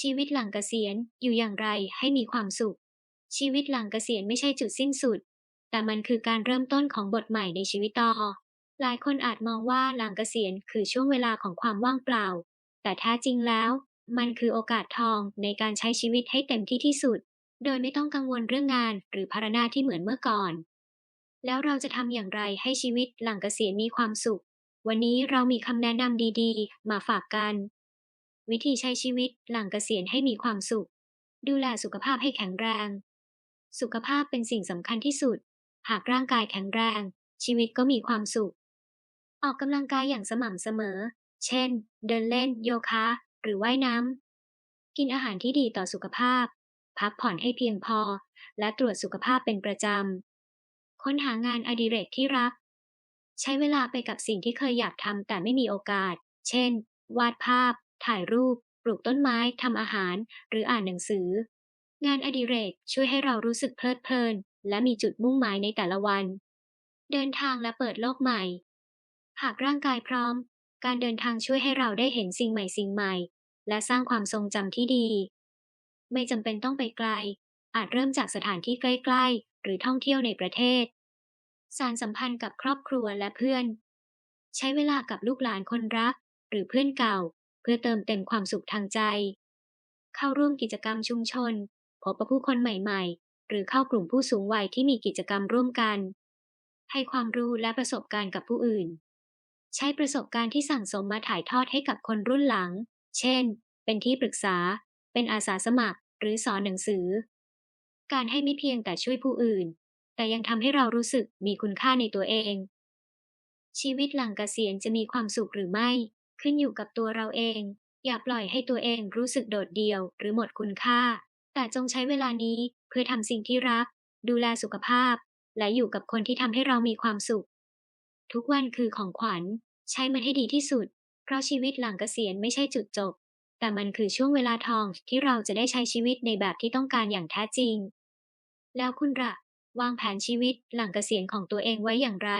ชีวิตหลังเกษียณอยู่อย่างไรให้มีความสุข ชีวิตหลังเกษียณไม่ใช่จุดสิ้นสุด แต่มันคือการเริ่มต้นของบทใหม่ในชีวิตต่อ หลายคนอาจมองว่าหลังเกษียณคือช่วงเวลาของความว่างเปล่า แต่แท้จริงแล้ว มันคือโอกาสทองในการใช้ชีวิตให้เต็มที่ที่สุด โดยไม่ต้องกังวลเรื่องงานหรือภาระหน้าที่เหมือนเมื่อก่อน แล้วเราจะทำอย่างไรให้ชีวิตหลังเกษียณมีความสุข วันนี้เรามีคำแนะนำดี ๆ มาฝากกัน วิธีใช้ชีวิตหลังเกษียณให้มีความสุข ดูแลสุขภาพให้แข็งแรง สุขภาพเป็นสิ่งสำคัญที่สุด หากร่างกายแข็งแรง ชีวิตก็มีความสุข ออกกำลังกายอย่างสม่ำเสมอ เช่น เดินเล่น โยคะ หรือว่ายน้ำ กินอาหารที่ดีต่อสุขภาพ พักผ่อนให้เพียงพอ และตรวจสุขภาพเป็นประจำ ค้นหางานอดิเรกที่รัก ใช้เวลาไปกับสิ่งที่เคยอยากทำแต่ไม่มีโอกาส เช่น วาดภาพ ถ่ายรูป ปลูกต้นไม้ ทำอาหาร หรืออ่านหนังสือ งานอดิเรกช่วยให้เรารู้สึกเพลิดเพลิน และมีจุดมุ่งหมายในแต่ละวัน เดินทางและเปิดโลกใหม่ หากร่างกายพร้อม การเดินทางช่วยให้เราได้เห็นสิ่งใหม่สิ่งใหม่ และสร้างความทรงจำที่ดี ไม่จำเป็นต้องไปไกล อาจเริ่มจากสถานที่ใกล้ๆ หรือท่องเที่ยวในประเทศ สารสัมพันธ์กับครอบครัวและเพื่อน ใช้เวลากับลูกหลานคนรัก หรือเพื่อนเก่า เพื่อเติมเต็มความสุขทางใจ เข้าร่วมกิจกรรมชุมชน พบกับผู้คนใหม่ๆ หรือเข้ากลุ่มผู้สูงวัยที่มีกิจกรรมร่วมกัน ให้ความรู้และประสบการณ์กับผู้อื่น ใช้ประสบการณ์ที่สั่งสมมาถ่ายทอดให้กับคนรุ่นหลัง เช่น เป็นที่ปรึกษา เป็นอาสาสมัคร หรือสอนหนังสือ การให้ไม่เพียงแต่ช่วยผู้อื่น แต่ยังทำให้เรารู้สึกมีคุณค่าในตัวเองชีวิตหลังเกษียณจะมีความสุขหรือไม่ ขึ้นอยู่กับตัวเราเอง อย่าปล่อยให้ตัวเองรู้สึกโดดเดี่ยวหรือหมดคุณค่า แต่จงใช้เวลานี้เพื่อทำสิ่งที่รัก ดูแลสุขภาพ และอยู่กับคนที่ทำให้เรามีความสุข ทุกวันคือของขวัญ ใช้มันให้ดีที่สุด เพราะชีวิตหลังเกษียณไม่ใช่จุดจบ แต่มันคือช่วงเวลาทองที่เราจะได้ใช้ชีวิตในแบบที่ต้องการอย่างแท้จริง แล้วคุณละวางแผนชีวิตหลังเกษียณของตัวเองไว้อย่างไร